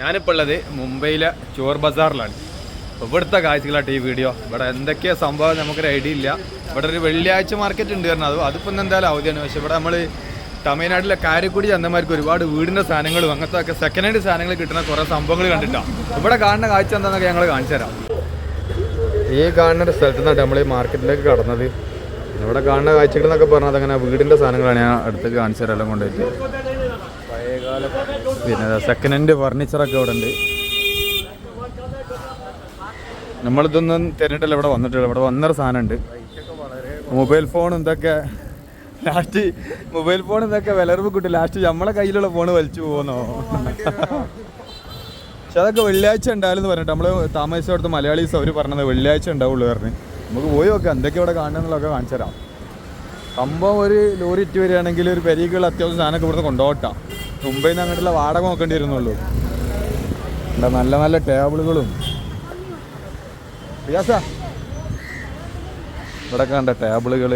ഞാനിപ്പോൾ ഉള്ളത് മുംബൈയിലെ ചോർ ബസാറിലാണ്. ഇവിടുത്തെ കാഴ്ചകളായിട്ട് ഈ വീഡിയോ. ഇവിടെ എന്തൊക്കെയാ സംഭവം നമുക്കൊരു ഐഡിയ ഇല്ല. ഇവിടെ ഒരു വെള്ളിയാഴ്ച മാർക്കറ്റ് ഉണ്ട് കാരണം അത് അതിപ്പോൾ ഇന്ന് എന്തായാലും അവധിയാണ്. പക്ഷേ ഇവിടെ നമ്മൾ തമിഴ്നാട്ടിലെ കാര്യക്കുടി ചന്തമാർക്ക് ഒരുപാട് വീടിന്റെ സാധനങ്ങളും അങ്ങനത്തെ ഒക്കെ സെക്കൻഡ് ഹാൻഡ് സാധനങ്ങൾ കിട്ടുന്ന കുറേ സംഭവങ്ങൾ കണ്ടിട്ടാണ് ഇവിടെ കാണുന്ന കാഴ്ച എന്താണെന്നൊക്കെ ഞങ്ങൾ കാണിച്ചു തരാം. ഈ കാണുന്ന സ്ഥലത്ത് നിന്നാണ് നമ്മൾ ഈ മാർക്കറ്റിലേക്ക് കടന്നത്. ഇവിടെ കാണുന്ന കാഴ്ചകൾ എന്നൊക്കെ പറഞ്ഞത് അങ്ങനെ വീടിന്റെ സാധനങ്ങളാണ്. ഞാൻ അടുത്തേക്ക് കാണിച്ചു തരാം കൊണ്ടുപോയിട്ട്. പഴയകാല. പിന്നെ സെക്കൻഡ് ഹാൻഡ് ഫർണിച്ചറൊക്കെ ഇവിടെ ഉണ്ട് നമ്മളിതൊന്നും തിരഞ്ഞിട്ടില്ല ഇവിടെ വന്നിട്ടില്ല. ഇവിടെ വന്നൊരു സാധനമുണ്ട്. മൊബൈൽ ഫോൺ എന്തൊക്കെ? ലാസ്റ്റ് മൊബൈൽ ഫോൺ ഇതൊക്കെ വിലറിവ് കിട്ടും. ലാസ്റ്റ് നമ്മളെ കയ്യിലുള്ള ഫോൺ വലിച്ചു പോകുന്നോ പക്ഷെ അതൊക്കെ വെള്ളിയാഴ്ച ഉണ്ടായാലും എന്ന് പറഞ്ഞിട്ട് നമ്മൾ താമസിച്ചവിടുത്തെ മലയാളീസ് അവർ പറഞ്ഞത് വെള്ളിയാഴ്ച ഉണ്ടാവുള്ളൂ പറഞ്ഞ്. നമുക്ക് പോയി നോക്കാം എന്തൊക്കെ ഇവിടെ കാണുന്നുള്ളതൊക്കെ കാണിച്ചു തരാം സംഭവം ഒരു ലോറി ഇറ്റ് വരികയാണെങ്കിൽ ഒരു പെരീക്കുള്ള അത്യാവശ്യം സാധനമൊക്കെ ഇവിടുന്ന് കൊണ്ടുപോട്ടാം മുംബൈയിൽ നിന്ന് അങ്ങോട്ടുള്ള വാടക നോക്കേണ്ടി വരുന്നുള്ളൂ. ഇവിടെ നല്ല നല്ല ടേബിളുകളും. ഇവിടെ കണ്ട ടേബിളുകൾ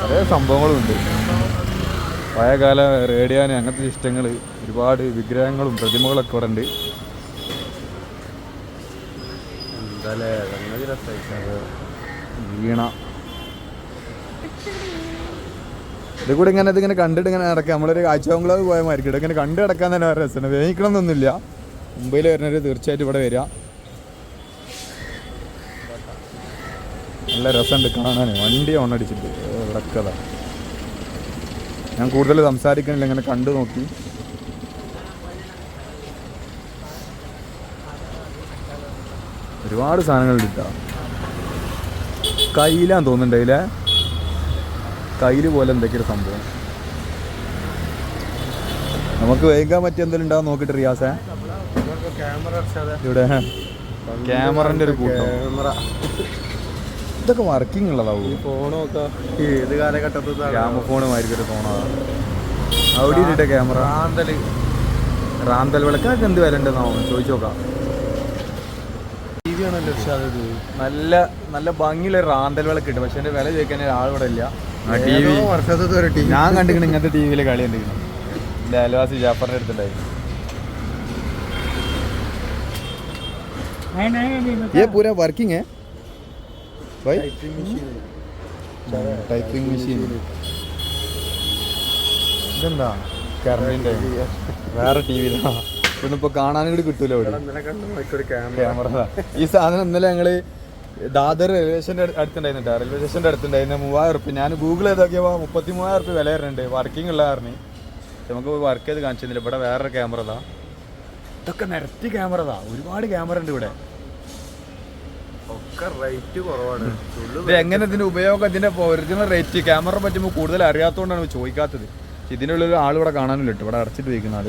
കുറേ സംഭവങ്ങളുണ്ട്. പഴയകാല റേഡിയാന് അങ്ങനത്തെ ഇഷ്ടങ്ങൾ ഒരുപാട് വിഗ്രഹങ്ങളും പ്രതിമകളൊക്കെ ഇവിടെ ഉണ്ട്. എന്തായാലും വീണ. ഇത് കൂടെ ഇങ്ങനെ ഇതിങ്ങനെ കണ്ടിട്ട് ഇങ്ങനെ നടക്കുക. നമ്മളൊരു കാഴ്ചബംഗ്ലാവ് പോയ മാതിരിക്കും. ഇങ്ങനെ കണ്ടു കിടക്കാൻ തന്നെ വേറെ രസമാണ്. വേവിക്കണമെന്നൊന്നുമില്ല മുംബൈയിൽ വരുന്നവർ തീർച്ചയായിട്ടും ഇവിടെ വരിക. നല്ല രസമുണ്ട് കാണാൻ വണ്ടി ഓണടിച്ചിട്ട് ഇവിടെ കഥ ഞാൻ കൂടുതൽ സംസാരിക്കണില്ല. ഇങ്ങനെ കണ്ടു നോക്കി. ഒരുപാട് സാധനങ്ങളുണ്ട് കേട്ടോ കയ്യിലാന്ന് തോന്നുന്നുണ്ട് കയ്യിൽ പോലെ എന്തൊക്കെയൊരു സംഭവം? നമുക്ക് വേഗം പറ്റിയ എന്തെങ്കിലും ഉണ്ടാവും നോക്കിട്ട് റിയാസേ. ഇവിടെ ക്യാമറന്റെ ഒരു കൂട്ടം. ഇതൊക്കെ വർക്കിംഗ് ഉള്ളതാവും? ഫോണൊക്കെ ഏത് കാലഘട്ടത്തിൽ ഗ്രാമഫോണുമായിരിക്കും ഒരു ഫോണാണ് അവിടെ ഇട്ടിട്ട് ക്യാമറ. റാന്തൽ റാന്തൽ വിളക്കൊക്കെ എന്ത് വില ഉണ്ടെന്നാവും ചോദിച്ചു നോക്കാം. നല്ല നല്ല ഭംഗിയുള്ള റാന്തൽ വിളക്ക് ഉണ്ട് പക്ഷെ എന്റെ വില ചോദിക്കാൻ ആളിവിടെ ഇല്ല. ടി വി വർഷത്തെ ഒരു ടി ഞാൻ കണ്ടിരിക്കണം ഇങ്ങനത്തെ ടി വിയിലെ കളി കണ്ടിരിക്കണം എന്റെ അയൽവാസി ജാഫറിന്റെ അടുത്തുണ്ടായിരുന്നു ये पूरा वर्किंग है भाई ടൈപ്പിംഗ് മെഷീൻ ഇതെന്താ കറണ്ടിന്റെ വേറെ ടി വിയിലാ പിന്നെ ഇപ്പൊ കാണാനും കൂടി കിട്ടൂല ഇവിടെ ക്യാമറ ഈ സാധനം ഇന്നലെ ഞങ്ങള് ദാദർ റെയിൽവേ സ്റ്റേഷന്റെ അടുത്തുണ്ടായിരുന്നു റെയിൽവേ സ്റ്റേഷന്റെ അടുത്തുണ്ടായിരുന്നു. മൂവായിരം ഉറുപ്പ് ഞാൻ ഗൂഗിൾ ചെയ്തൊക്കെയപ്പോ മുപ്പത്തി മൂവായിരം ഉറുപ്പ് വില വരുന്നുണ്ട്. വർക്കിംഗ് ഉള്ള കാരണം. നമുക്ക് വർക്ക് ചെയ്ത് കാണിച്ചിരുന്നില്ല ഇവിടെ വേറൊരു ക്യാമറ ഇതാ. ഇതൊക്കെ നിരത്തി ക്യാമറ ഇതാ. ഒരുപാട് ക്യാമറ ഉണ്ട് ഇവിടെ. ഇത് എങ്ങനെ ഇതിന്റെ ഉപയോഗം? ഇതിന്റെ ഒറിജിനൽ റേറ്റ് ക്യാമറ പറ്റുമ്പോൾ കൂടുതൽ അറിയാത്തതുകൊണ്ടാണ് ചോദിക്കാത്തത്. ഇതിനുള്ള ഒരു ആൾ ഇവിടെ കാണാനില്ല ഇവിടെ അടച്ചിട്ട് വയ്ക്കുന്ന ആൾ.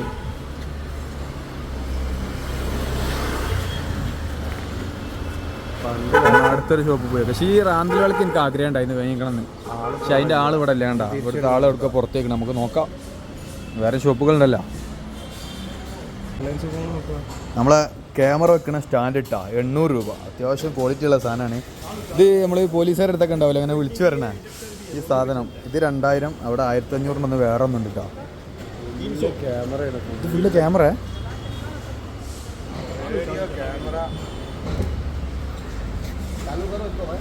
അടുത്തൊരു ഷോപ്പ് പോയി. പക്ഷേ ഈ റാന്തൽ വിളക്ക് എനിക്ക് ആഗ്രഹം ഉണ്ടായിരുന്നു വേങ്ങിക്കണമെന്ന്. പക്ഷെ അതിന്റെ ആൾ ഇവിടെ അല്ലാണ്ട ഇവിടുത്തെ ആൾ എവിടെ പുറത്തേക്ക് നമുക്ക് നോക്കാം. വേറെ ഷോപ്പുകളുണ്ടല്ലോ നമ്മളെ ക്യാമറ വെക്കണ സ്റ്റാൻഡ് ഇട്ടാ. എണ്ണൂറ് രൂപ. അത്യാവശ്യം ക്വാളിറ്റി ഉള്ള സാധനമാണ്. ഇത് നമ്മൾ പോലീസുകാരുടെ അടുത്തൊക്കെ ഉണ്ടാവില്ല? അങ്ങനെ വിളിച്ചു വരണേ. ഈ സാധനം. ഇത് രണ്ടായിരം അവിടെ ആയിരത്തി അഞ്ഞൂറിനൊന്ന് വേറെ ഒന്നുണ്ട് കേട്ടോ ഇത് ഫുള്ള് ക്യാമറ ക്യാമറ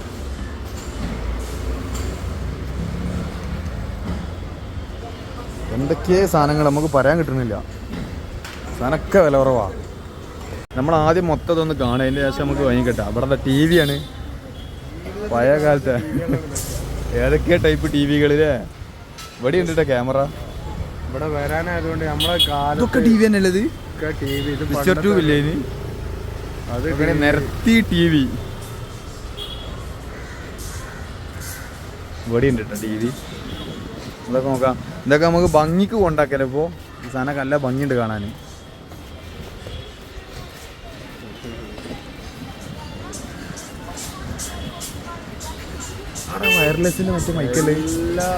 എന്തൊക്കെ സാധനങ്ങൾ നമുക്ക് പറയാൻ കിട്ടുന്നില്ല. സാധനമൊക്കെ വില കുറവാ. നമ്മൾ ആദ്യം മൊത്തം ഇതൊന്ന് കാണുക അതിന്റെ ശേഷം നമുക്ക് വാങ്ങിക്കട്ടെ അവിടെ ടി വി ആണ്. പഴയ കാലത്തെ. ഏതൊക്കെയാ ടൈപ്പ് ടി വികളിലെ ഇവിടെ ഉണ്ട് ക്യാമറ ഇവിടെ വരാനായതുകൊണ്ട് നമ്മളെ ടി വി തന്നെ ഉള്ളത് കാലത്തൊക്കെ ടി വി ഇത് മിസ്റ്റർ അത് നിരത്തി ടി വി ഇവിടെ ഉണ്ട് കേട്ടോ ടി വി. ഇതൊക്കെ നോക്കാം. ഇതൊക്കെ നമുക്ക് ഭംഗിക്ക് കൊണ്ടാക്കല്ലോ ഇപ്പോൾ ഈ സാധനമൊക്കെ നല്ല ഭംഗിയുണ്ട് കാണാൻ വയർലെസ്സിന്റെ മറ്റേ മൈക്കല്ലേ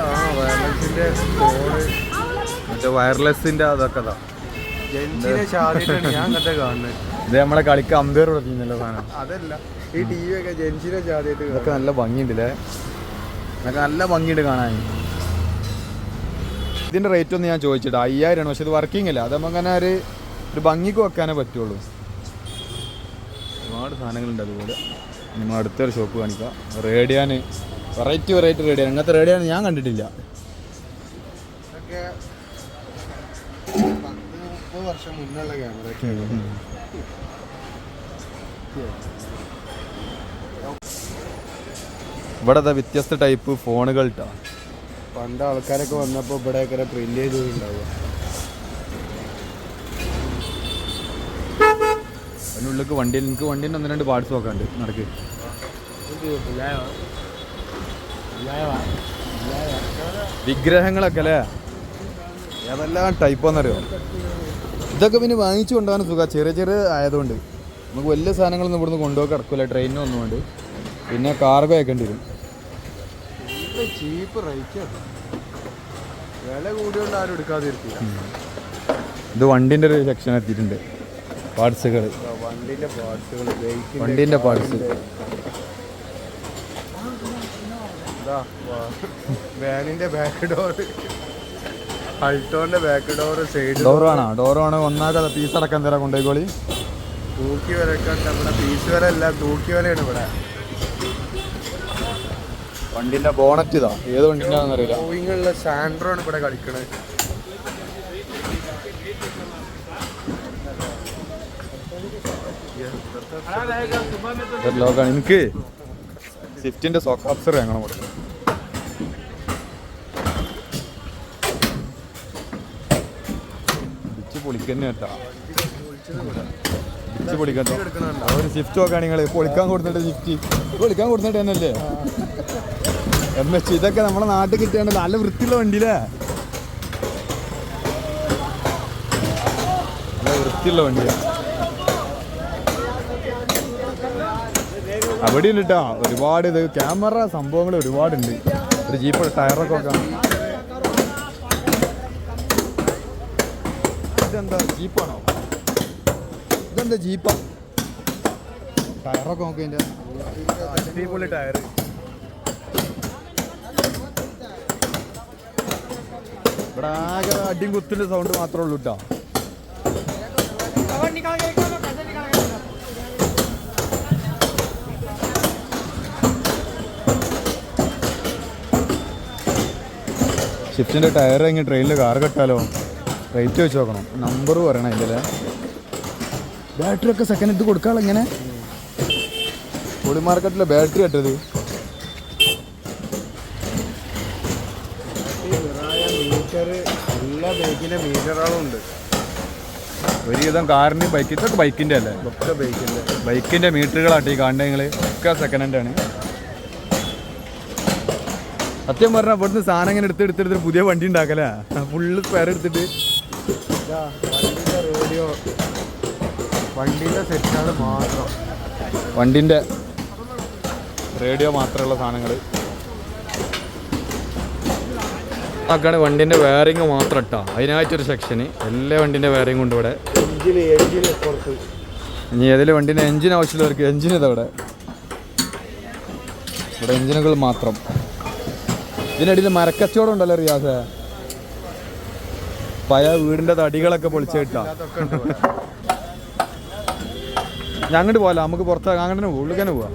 ആ വയർലെസിന്റെ ഫോണ് മറ്റേ വയർലെസ്സിന്റെ അതൊക്കെ ഇത്. നമ്മളെ കളിക്ക് അമ്പയർ കൊടുത്തിരുന്നല്ലോ സാധനം? അതല്ല. ഈ ടി വി ഒക്കെ ജെൻസിനെ ഇതൊക്കെ നല്ല ഭംഗിയുണ്ടല്ലേ ഇതൊക്കെ നല്ല ഭംഗിയുണ്ട് കാണാൻ. ഇതിന്റെ റേറ്റ് ഒന്ന് ഞാൻ ചോദിച്ചിട്ട് അയ്യായിരമാണ് പക്ഷെ ഇത് വർക്കിംഗ് അല്ല? അത് നമുക്ക് അങ്ങനെ ഒരു ഒരു ഭംഗിക്ക് വെക്കാനേ പറ്റുള്ളൂ. ഒരുപാട് സാധനങ്ങളുണ്ട് അതുപോലെ. നമ്മൾ അടുത്തൊരു ഷോപ്പ് കാണിക്കാം. റേഡിയാന്. വെറൈറ്റി വെറൈറ്റി റേഡിയാൻ. അങ്ങനത്തെ റേഡിയാൻ ഞാൻ കണ്ടിട്ടില്ല. വർഷം മുന്നുള്ള ക്യാമറ ഇവിടെ വ്യത്യസ്ത ടൈപ്പ് ഫോണുകൾ ഇട്ടാ പണ്ട് ആൾക്കാരൊക്കെ വന്നപ്പോൾ ഇവിടെ പ്രിന്റ് ചെയ്തിട്ടുണ്ടാവുക അതിനുള്ളിലേക്ക് വണ്ടിയിൽ എനിക്ക് വണ്ടീന്റെ ഒന്ന് രണ്ട് പാർട്സ് നോക്കാണ്ട് നടക്ക്. വിഗ്രഹങ്ങളൊക്കെ അല്ലേ? ഏതെല്ലാം ടൈപ്പാന്നറിയോ ഇതൊക്കെ പിന്നെ വാങ്ങിച്ചു കൊണ്ടുപോകാൻ സുഖം. ചെറിയ ചെറിയ ആയതുകൊണ്ട്. നമുക്ക് വലിയ സാധനങ്ങളൊന്നും ഇവിടുന്ന് കൊണ്ടുപോയി കിടക്കില്ല ട്രെയിനിന് ഒന്നുകൊണ്ട് പിന്നെ കാർഗോ അയക്കേണ്ടി വരും. ചീപ്പ് റേറ്റ് വില കൂടിയോണ്ട് ആരും എടുക്കാതിരിക്കില്ല. ഇത് വണ്ടിന്റെ ഒരു സെക്ഷൻ എത്തിയിട്ടുണ്ട്. പാർട്സുകൾ വണ്ടിന്റെ പാർട്സുകൾ വണ്ടീന്റെ പാർട്സ് വാനിന്റെ ബാക്ക് ഡോർ അൾട്ടോന്റെ ബാക്ക് ഡോർ സൈഡ് ഡോറാണോ ഡോറാണ് ഒന്നാകെ പീസ് അടക്കം തരാം കൊണ്ടുപോയിക്കോളി. തൂക്കി വരക്കാട്ട് നമ്മുടെ പീസ് വരെ അല്ല തൂക്കി വരയാണ് ഇവിടെ. വണ്ടിന്റെ ബോണറ്റ് ഇതാ. ഏത് വണ്ടിന്റെ അറിയില്ല. സാൻഡ്രോ ആണ് ഇവിടെ കളിക്കണത് ലോക്കാണ് എനിക്ക് സ്വിഫ്റ്റിന്റെ സോക്ക് അപ്സർ ഞങ്ങൾ പൊളിക്കന്നെ കേട്ടാ. പൊളിക്കട്ടോ ഒരു സ്വിഫ്റ്റ് നോക്കാണെങ്കിൽ പൊളിക്കാൻ കൊടുത്തിട്ട് സ്വിഫ്റ്റ്. പൊളിക്കാൻ കൊടുത്തിട്ട് തന്നെയല്ലേ? എം ഇതൊക്കെ നമ്മുടെ നാട്ടിൽ കിട്ടിയാണ് നല്ല വൃത്തിയുള്ള വണ്ടിയില്ലേ? നല്ല വൃത്തിയുള്ള വണ്ടിയാണ് അവിടെ കേട്ടോ ഒരുപാട് ഇത് ക്യാമറ സംഭവങ്ങൾ ഒരുപാടുണ്ട്. ഒരു ജീപ്പ് ടയറൊക്കെ വെക്കാം. ഇതെന്താ ജീപ്പാണോ? ഇതെന്താ ജീപ്പാ? ടയറൊക്കെ നോക്കി അടിപൊളി ടയർ ഇവിടെ ആകെ അടിയും കുത്തിന്റെ സൗണ്ട് മാത്രമേ ഉള്ളൂ കേട്ടോ ഷിഫ്റ്റിന്റെ ടയർ കഴിഞ്ഞ് ട്രെയിനിൽ കാർ കെട്ടാലോ? റേറ്റ് വെച്ച് നോക്കണം. നമ്പർ പറയണം അതിന്റെ ബാറ്ററി ഒക്കെ സെക്കൻഡ് ഇത് കൊടുക്കാമല്ലോ ഇങ്ങനെ പൊളി മാർക്കറ്റിലെ ബാറ്ററി കെട്ടത് എല്ലാ ബൈക്കിന്റെ മീറ്ററുകളും ഉണ്ട് ഒരുവിധം കാറിന് ബൈക്ക് ഇതൊക്കെ ബൈക്കിന്റെ അല്ലേ? ഒക്കെ ബൈക്കിന്റെ ബൈക്കിന്റെ ഈ കാണുന്നത് നിങ്ങൾ ഒക്കെ സെക്കൻഡ് ഹാൻഡ് ആണ്. സത്യം പറഞ്ഞാൽ ഇവിടുന്ന് സാധനം ഇങ്ങനെ എടുത്ത് എടുത്തെടുത്ത് പുതിയ വണ്ടി ഉണ്ടാക്കല. ഫുള്ള് സ്പെയർ എടുത്തിട്ട്. വണ്ടിന്റെ റേഡിയോ വണ്ടിന്റെ സെറ്റാണ് മാത്രം. വണ്ടിന്റെ റേഡിയോ മാത്രമുള്ള സാധനങ്ങൾ ആക്കാണ് വണ്ടിന്റെ വയറിങ് മാത്രം ഇട്ടാ. അതിനായിട്ടൊരു സെക്ഷന് എല്ലാ വണ്ടിന്റെ വയറിങ് ഉണ്ട് ഇവിടെ. ഇനി ഏതെങ്കിലും വണ്ടിന്റെ എഞ്ചിൻ ആവശ്യമുള്ളവർക്ക് എഞ്ചിൻ ഇതവിടെ ഇവിടെ. എഞ്ചിനുകൾ മാത്രം. ഇതിനിടയിൽ മരക്കച്ചവടം ഉണ്ടല്ലോ റിയാസ്. പഴയ വീടിന്റെ തടികളൊക്കെ പൊളിച്ചിട്ടാ ഞങ്ങോട്ട് പോകാം നമുക്ക് പുറത്ത് അങ്ങനെ ഉള്ളിൽ തന്നെ പോവാം.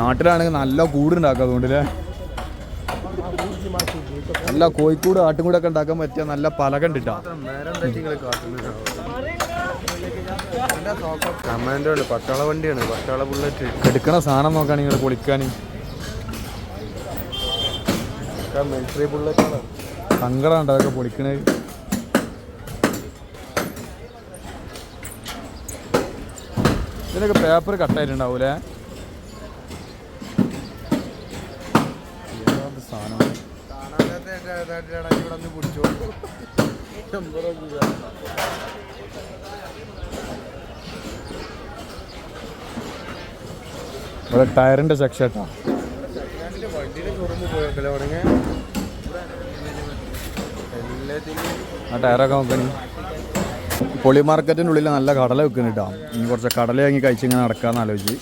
നാട്ടിലാണെങ്കിൽ നല്ല കൂടുണ്ടാക്കുക അതുകൊണ്ടല്ലേ. നല്ല കോഴിക്കൂട് ആട്ടുംകൂടൊക്കെ ഉണ്ടാക്കാൻ പറ്റിയ നല്ല പലക ഉണ്ട് കമാൻഡോ പട്ടാള വണ്ടിയാണ് പട്ടാള ബുള്ളറ്റ് എടുക്കണ സാധനം നോക്കുകയാണെങ്കിൽ പൊളിക്കാൻ. മിലിറ്ററി ബുള്ളറ്റാണ് സങ്കടമുണ്ട് അതൊക്കെ പൊളിക്കണേ. ഇതിനൊക്കെ പേപ്പർ കട്ടായിട്ടുണ്ടാവൂലേ ഇവിടെ ഒന്ന് പിടിച്ചോ നമ്പർ ഇവിടെ ടയറിന്റെ സെക്ഷൻ കേട്ടോ വണ്ടിയുടെ പോയോക്കല്ലേ ആ ടയറൊക്കെ നോക്കണി പൊളി മാർക്കറ്റിന്റെ ഉള്ളിൽ നല്ല കടല വെക്കുന്നു കേട്ടോ. ഇനി കുറച്ച് കടല വാങ്ങി കഴിച്ചിങ്ങനെ നടക്കാമെന്ന് ആലോചിച്ച്.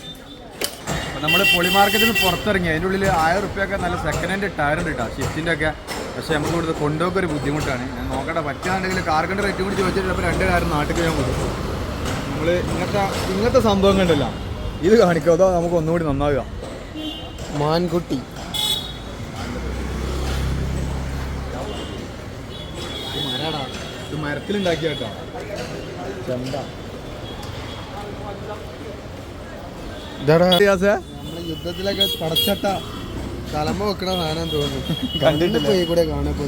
നമ്മൾ പൊളി മാർക്കറ്റിൽ നിന്ന് പുറത്തിറങ്ങി. അതിന്റെ ഉള്ളിൽ ആയിരം റുപ്യൊക്കെ നല്ല സെക്കൻഡ് ഹാൻഡ് ടയർ ഉണ്ട് കേട്ടോ. ഷിഫ്റ്റിന്റെ ഒക്കെ പക്ഷേ നമുക്ക് ഇവിടുത്തെ കൊണ്ടുപോക്ക് ഒരു ബുദ്ധിമുട്ടാണ്. ഞാൻ നോക്കട്ടെ പറ്റുകയാണെങ്കിൽ കാർഗണ്ട് റേറ്റ് കൂടി ചോദിച്ചിട്ട് അപ്പോൾ രണ്ട് കാര്യം നാട്ടിൽ ഞാൻ കൊടുക്കും നമ്മൾ ഇങ്ങനത്തെ ഇങ്ങനത്തെ സംഭവം കണ്ടല്ല ഇത് കാണിക്കുക അതോ നമുക്ക് ഒന്നുകൂടി നന്നാവുക? മാൻകുട്ടി. ഇത് മരത്തിലുണ്ടാക്കിയ കേട്ടോ. ചെണ്ട? യുദ്ധത്തിലൊക്കെ പടച്ചട്ട. തലമ വെക്കണ സാധനം തോന്നുന്നു. കണ്ടിട്ട് പോയി കൂടെ കാണപ്പോ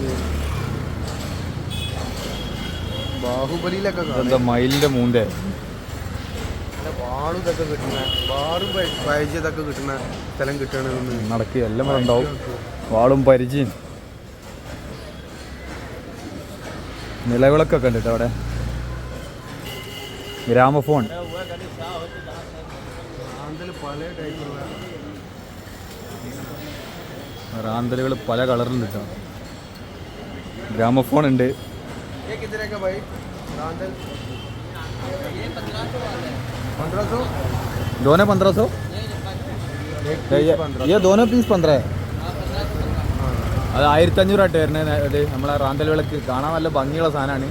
ബാഹുബലിയിലൊക്കെ മയിലിന്റെ മൂന്തേ വാളും ഇതൊക്കെ കിട്ടണ കിട്ടണ സ്ഥലം കിട്ടണമെന്ന് നടക്കുക എല്ലാം ഉണ്ടാവും. വാളും പരിചയം. നിലവിളക്കൊക്കെ ഉണ്ട് അവിടെ. ഗ്രാമഫോൺ. പല ടൈപ്പുള്ള റാന്തലുകൾ പല കളറിലുണ്ട് കേട്ടോ ഗ്രാമഫോൺ ഉണ്ട് ये कितने का भाई रांदल पंद्रह सौ दोनों पंद्रह सौ ये दोनों पीस पंद्रह അത് ആയിരത്തി അഞ്ഞൂറായിട്ട് വരുന്നത് അത് നമ്മളെ റാന്തൽ വിളക്ക് കാണാൻ നല്ല ഭംഗിയുള്ള സാധനമാണ്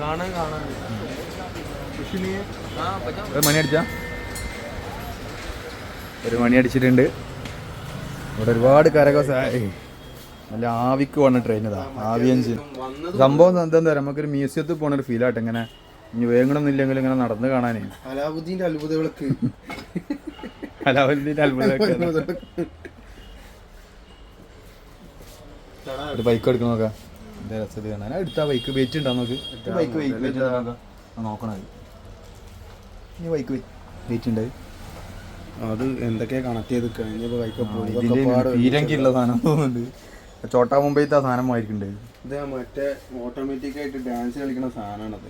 കാണാൻ കാണാൻ ഒരു മണി അടിച്ചാ ഒരു മണി അടിച്ചിട്ടുണ്ട്. ഇവിടെ ഒരുപാട് കരകോസ നല്ല ആവിക്ക് പോണ ട്രെയിൻ ഇതാ. ആവി എഞ്ചിൻ സംഭവം എന്താ പറയുക നമുക്കൊരു മ്യൂസിയത്തിൽ പോണ ഒരു ഫീൽ ആട്ടെ ഇങ്ങനെ. ഇനി വേങ്ങണമെന്ന് ഇല്ലെങ്കിൽ ഇങ്ങനെ നടന്ന് കാണാനേ. അലാവുദ്ദീന്റെ അത്ഭുതവിളക്ക് അലാവുദ്ദീൻ അത്ഭുതമൊക്കെ ഒരു ബൈക്ക് എടുക്കണം നോക്കാം. എന്താ രസത് കാണാൻ? എടുത്താ ബൈക്ക് വെയിറ്റ് ഉണ്ടാ നോക്ക് ബൈക്ക് വെയിറ്റ് നോക്കണത് ഇനി ബൈക്ക് വെയിറ്റ് ഉണ്ട് അത് എന്തൊക്കെയാ കണക്ട് ചെയ്ത് സാധനം തോന്നുന്നുണ്ട്. ചോട്ടാ മുംബൈത്തെ ആ സാധനം ആയിരിക്കുന്നുണ്ട് ഇത് മറ്റേ ഓട്ടോമാറ്റിക് ആയിട്ട് ഡാൻസ് കളിക്കുന്ന സാധനമാണത്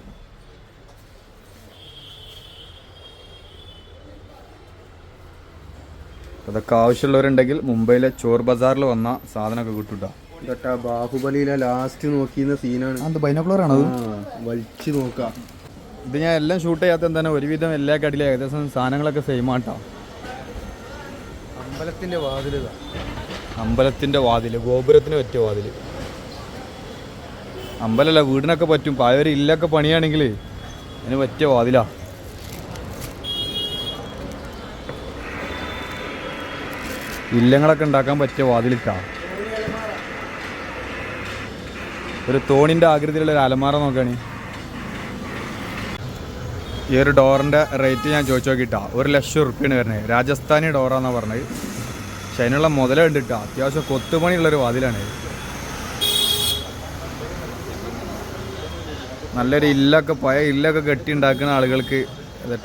അതൊക്കെ ആവശ്യമുള്ളവരുണ്ടെങ്കിൽ മുംബൈയിലെ ചോർ ബസാറിൽ വന്ന സാധനമൊക്കെ കിട്ടൂട്ടാ. ഇതൊട്ടാ ബാഹുബലിയിലെ ലാസ്റ്റ് നോക്കിയിരുന്ന സീനാണ് അത് ബൈനോക്കുലർ ആണത്. വലിച്ചു നോക്കാം. ഇത് ഞാൻ എല്ലാം ഷൂട്ട് ചെയ്യാത്ത എന്താണ്? ഒരുവിധം എല്ലാ കടിയിലും ഏകദേശം സാധനങ്ങളൊക്കെ സെയിം ആട്ടാ. അമ്പലത്തിന്റെ വാതിൽ അമ്പലത്തിന്റെ വാതിൽ ഗോപുരത്തിന് പറ്റിയ വാതിൽ. അമ്പലല്ല വീടിനൊക്കെ പറ്റും. പായൊരു ഇല്ലൊക്കെ പണിയാണെങ്കിൽ അതിന് പറ്റിയ വാതിലാ. ഇല്ലങ്ങളൊക്കെ ഉണ്ടാക്കാൻ പറ്റിയ വാതിലിട്ടാ. ഒരു തോണിന്റെ ആകൃതിയിലുള്ള ഒരു അലമാര നോക്കാണ്. ഈ ഒരു ഡോറിന്റെ റേറ്റ് ഞാൻ ചോദിച്ചു നോക്കിയിട്ടാ. ഒരു ലക്ഷം ഉറുപ്പിയാണ് വരുന്നത്. രാജസ്ഥാനി ഡോറാന്നാ പറഞ്ഞത്. പക്ഷെ അതിനുള്ള മുതല കണ്ടിട്ട് അത്യാവശ്യം കൊത്തുപണിയുള്ളൊരു വാതിലാണ്. നല്ലൊരു ഇല്ലൊക്കെ പഴയ ഇല്ലൊക്കെ കെട്ടി ഉണ്ടാക്കുന്ന ആളുകൾക്ക്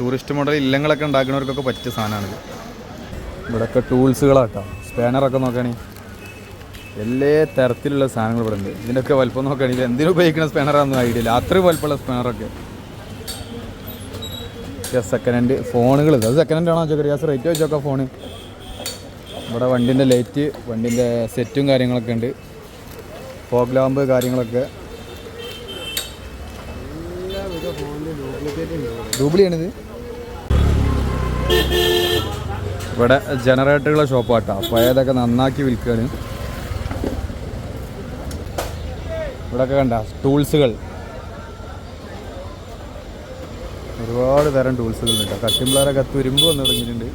ടൂറിസ്റ്റ് മോഡൽ ഇല്ലങ്ങളൊക്കെ ഉണ്ടാക്കുന്നവർക്കൊക്കെ പറ്റിയ സാധനമാണിത്. ഇവിടെയൊക്കെ ടൂൾസുകളാട്ടോ സ്പാനറൊക്കെ നോക്കണേ. എല്ലാ തരത്തിലുള്ള സാധനങ്ങൾ ഇവിടെ ഉണ്ട്. ഇതിന്റെയൊക്കെ വലുപ്പം നോക്കുകയാണെങ്കിൽ എന്തിനു ഉപയോഗിക്കുന്ന സ്പാനറാണെന്ന് ഐഡിയ ഇല്ല. അത്രയും വലുപ്പമുള്ള സ്പാനറൊക്കെ സെക്കൻഡ് ഹാൻഡ് ഫോണുകൾ ഇത് സെക്കൻഡ് ഹാൻഡ് ആണോ ചോദിക്കുക റേറ്റ് വെച്ചോക്കാം ഫോണ് ഇവിടെ വണ്ടിന്റെ ലൈറ്റ് വണ്ടിന്റെ സെറ്റും കാര്യങ്ങളൊക്കെ ഉണ്ട്. ഫോഗ് ലാമ്പ് കാര്യങ്ങളൊക്കെ. ഡൂബ്ലിയാണിത് ഇവിടെ. ജനറേറ്ററുകളുടെ ഷോപ്പാട്ടാ. പഴയതൊക്കെ നന്നാക്കി വിൽക്കുകയാണ് ഇവിടെയൊക്കെ കണ്ട ടൂൾസുകൾ. ഒരുപാട് തരം ടൂൾസുകൾ ഉണ്ട് കേട്ടോ. കട്ടിമ്പിളറൊക്കെ തുരുമ്പ് വന്ന് തുടങ്ങിയിട്ടുണ്ട്.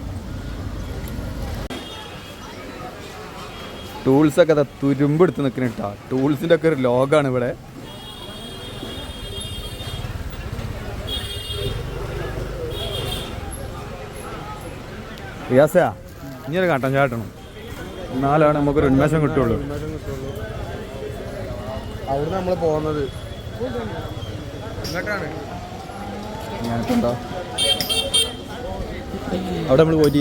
ടൂൾസൊക്കെ അതാ തുരുമ്പ് എടുത്ത് നിൽക്കുന്ന കേട്ടോ ടൂൾസിന്റെ ഒക്കെ ഒരു ലോഗാണ് ഇവിടെ. റിയാസയാ ഇങ്ങനെ കാട്ടാൻ ചാട്ടണം. എന്നാലാണ് നമുക്കൊരു ഉന്മേഷം കിട്ടുള്ളൂ. അവിടെ നമ്മൾ പോകുന്നത്. അവിടെ നമ്മൾ പോയിട്ട്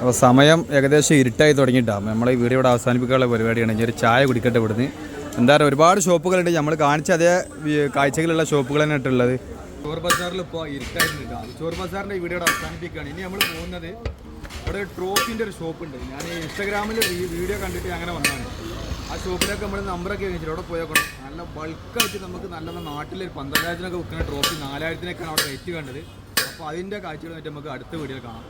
അപ്പോൾ സമയം ഏകദേശം ഇരുട്ടായി തുടങ്ങിയിട്ടാണ് നമ്മൾ ഈ വീഡിയോ ഇവിടെ അവസാനിപ്പിക്കാനുള്ള പരിപാടിയാണ്. ഇനി ഒരു ചായ കുടിക്കട്ടെ ഇവിടുന്ന്. എന്താ പറയുക ഒരുപാട് ഷോപ്പുകളുണ്ട്. നമ്മൾ കാണിച്ച അതേ കാഴ്ചകളുള്ള ഷോപ്പുകൾ തന്നെ ഉള്ളത് ചോർ ബസാറിൽ ഇപ്പോൾ ഇരുട്ടായിട്ടുണ്ട് ചോർ ബസാറിന്റെ വീഡിയോ അവസാനിപ്പിക്കുകയാണ്. ഇനി നമ്മൾ പോകുന്നത് അവിടെ ട്രോഫിന്റെ ഒരു ഷോപ്പ് ഉണ്ട് ഞാൻ ഇൻസ്റ്റാഗ്രാമിൽ വീഡിയോ കണ്ടിട്ട് അങ്ങനെ വന്നതാണ്. ആ ഷോപ്പിലൊക്കെ നമ്മൾ നമ്പറൊക്കെ കഴിഞ്ഞിട്ട് അവിടെ പോയേക്കണം നല്ല ബൾക്കായിട്ട് നമുക്ക് നല്ല നാട്ടിലെ പന്ത്രണ്ടായിരത്തിനൊക്കെ വിൽക്കുന്ന ട്രോഫി നാലായിരത്തിനൊക്കെയാണ് അവിടെ റേറ്റ് കണ്ടത്. അപ്പോൾ അതിന്റെ കാഴ്ചകളുമായിട്ട് നമുക്ക് അടുത്ത വീഡിയോയിൽ കാണാം.